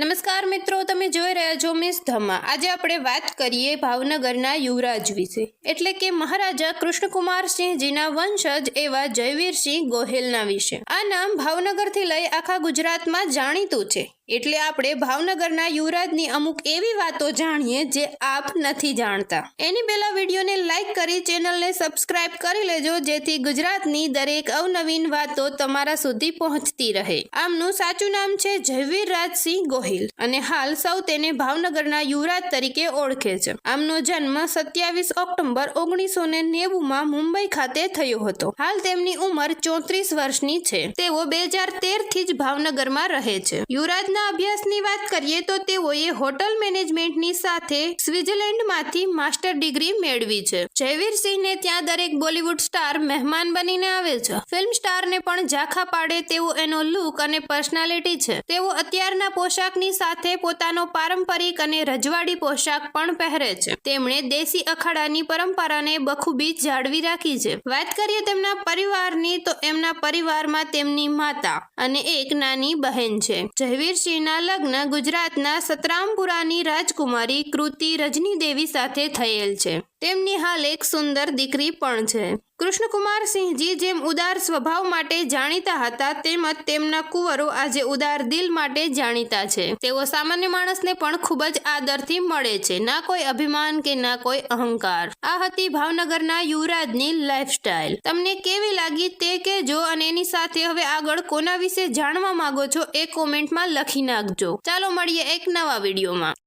નમસ્કાર મિત્રો, તમે જોઈ રહ્યા છો મિસ ધમા આજે આપણે વાત કરીએ ભાવનગરના યુવરાજ વિશે. એટલે કે મહારાજા કૃષ્ણકુમારસિંહજીના વંશજ એવા જયવીરસિંહ ગોહિલના વિશે. આ નામ ભાવનગરથી લઈ આખા ગુજરાતમાં જાણીતું છે. એટલે આપણે ભાવનગરના યુવરાજની અમુક એવી વાતો જાણીએ જે આપ નથી જાણતા. એની પહેલા વિડીયોને લાઈક કરી, ચેનલને સબસ્ક્રાઇબ કરી લેજો, જેથી ગુજરાતની દરેક અવનવીન વાતો તમારા સુધી પહોંચતી રહે. આમનું સાચું નામ છે જયવીર રાજસિંહ ગોહિલ અને હાલ સૌ તેને ભાવનગરના યુવરાજ તરીકે ઓળખે છે. આમનો જન્મ સત્યાવીસ ઓક્ટોબર ઓગણીસો ને નેવુંમાં મુંબઈ ખાતે થયો હતો. હાલ તેમની ઉંમર ચોત્રીસ વર્ષની છે. તેઓ બે હજાર તેરથી જ ભાવનગરમાં રહે છે. યુવરાજના અભ્યાસની વાત કરીએ તો તેઓએ હોટલ મેનેજમેન્ટની સાથે સ્વિટ્ઝરલેન્ડમાંથી માસ્ટર ડિગ્રી મેળવી છે. જયવીરસિંહને ત્યાં દરેક બોલિવૂડ સ્ટાર મહેમાન બનીને આવે છે. ફિલ્મ સ્ટારને પણ ઝાંખા પાડે તેવો એનો લુક અને પર્સનાલિટી છે. તેઓ અત્યારના પોશાકની સાથે પોતાનો પારંપરિક અને રજવાડી પોશાક પણ પહેરે છે. તેમણે દેશી અખાડાની પરંપરાને બખૂબી જાળવી રાખી છે. વાત કરીએ તેમના પરિવારની, તો એમના પરિવારમાં તેમની માતા અને એક નાની બહેન છે. જયવીરસિંહના લગ્ન ગુજરાતના સતરામપુરાની રાજકુમારી કૃતિ રજની દેવી સાથે થયેલ છે. તેમની હાલ એક સુંદર દીકરી પણ છે. કૃષ્ણકુમાર સિંહજી જેમ ઉદાર સ્વભાવ માટે જાણીતા હતા, તેમજ તેમના કુંવરો આજે ઉદાર દિલ માટે જાણીતા છે. તેઓ સામાન્ય માણસને પણ ખૂબ જ આદરથી મળે છે. ના કોઈ અભિમાન કે ના કોઈ અહંકાર. આ હતી ભાવનગરના યુવરાજની લાઈફસ્ટાઈલ. તમને કેવી લાગી તે કહેજો અને એની સાથે હવે આગળ કોના વિશે જાણવા માંગો છો એ કોમેન્ટમાં લખી નાખજો. ચાલો મળીએ એક નવા વિડીયોમાં.